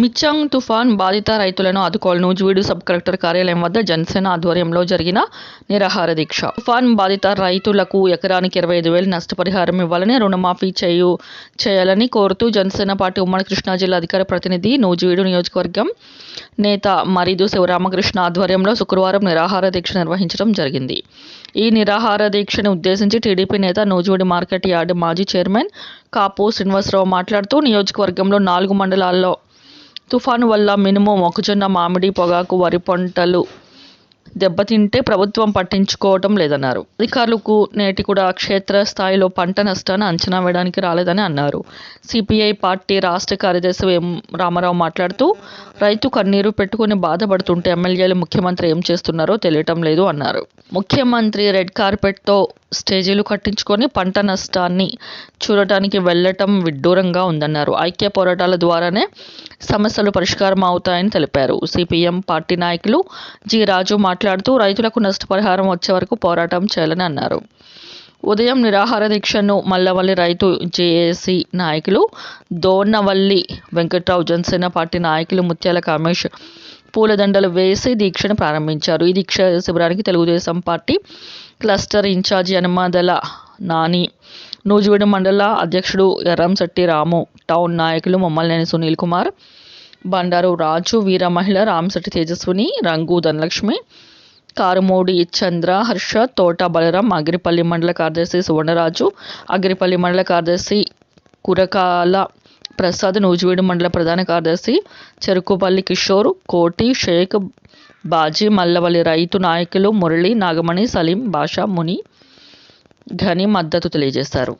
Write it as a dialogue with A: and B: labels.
A: మిచాంగ్ తుఫాన్ బాధిత రైతులను ఆదుకోవాలని నూజివీడు సబ్ కలెక్టర్ కార్యాలయం వద్ద జనసేన ఆధ్వర్యంలో జరిగిన నిరాహార దీక్ష. తుఫాన్ బాధిత రైతులకు ఎకరానికి ఇరవై ఐదు వేలు నష్టపరిహారం ఇవ్వాలని రుణమాఫీ చేయు చేయాలని కోరుతూ జనసేన పార్టీ ఉమ్మడి కృష్ణా జిల్లా అధికార ప్రతినిధి నూజివీడు నియోజకవర్గం నేత మరిదు శివరామకృష్ణ ఆధ్వర్యంలో శుక్రవారం నిరాహార దీక్ష నిర్వహించడం జరిగింది. ఈ నిరాహార దీక్షను ఉద్దేశించి టీడీపీ నేత నూజివీడు మార్కెట్ యార్డ్ మాజీ చైర్మన్ కాపు శ్రీనివాసరావు మాట్లాడుతూ నియోజకవర్గంలో నాలుగు మండలాల్లో తుఫాను వల్ల మినుము మొక్కజొన్న మామిడి పొగాకు వరి పంటలు దెబ్బతింటే ప్రభుత్వం పట్టించుకోవటం లేదన్నారు. అధికారులకు నేటి కూడా క్షేత్ర స్థాయిలో పంట నష్టాన్ని అంచనా వేయడానికి రాలేదని అన్నారు. సిపిఐ పార్టీ రాష్ట్ర కార్యదర్శి ఎం రామారావు మాట్లాడుతూ రైతు కన్నీరు పెట్టుకుని బాధపడుతుంటే ఎమ్మెల్యేలు ముఖ్యమంత్రి ఏం చేస్తున్నారో తెలియటం లేదు అన్నారు. ముఖ్యమంత్రి రెడ్ కార్పెట్తో స్టేజీలు కట్టించుకొని పంట నష్టాన్ని చూడటానికి వెళ్ళటం విడ్డూరంగా ఉందన్నారు. ఐక్య పోరాటాల ద్వారానే సమస్యలు పరిష్కారం అవుతాయని తెలిపారు. సిపిఎం పార్టీ నాయకులు జి రాజు మాట్లాడుతూ రైతులకు నష్టపరిహారం వచ్చే వరకు పోరాటం చేయాలని అన్నారు. ఉదయం నిరాహార దీక్షను మల్లవల్లి రైతు జేఏసీ నాయకులు దోన్నవల్లి వెంకట్రావు జనసేన పార్టీ నాయకులు ముత్యాల కామేష్ పూలదండలు వేసి దీక్షను ప్రారంభించారు. ఈ దీక్ష శిబిరానికి Telugu Desam party cluster incharge Yanamadala Nani Nuzvid మండల అధ్యక్షుడు ఎర్రంశెట్టి రాము టౌన్ నాయకులు మమ్మల్నేని సునీల్ కుమార్ బండారు రాజు వీర మహిళ రామశెట్టి తేజస్విని రంగు ధనలక్ష్మి కారుమూడి చంద్ర హర్ష తోట బలరాం అగిరిపల్లి మండల కార్యదర్శి సువర్ణరాజు అగిరిపల్లి మండల కార్యదర్శి కురకాల ప్రసాద్ నూజివీడు మండల ప్రధాన కార్యదర్శి చెరుకుపల్లి కిషోర్ కోటి షేక్ బాజీ మల్లవల్లి రైతు నాయకులు మురళి నాగమణి సలీం బాషా ముని ఘని మద్దతు తెలియజేశారు.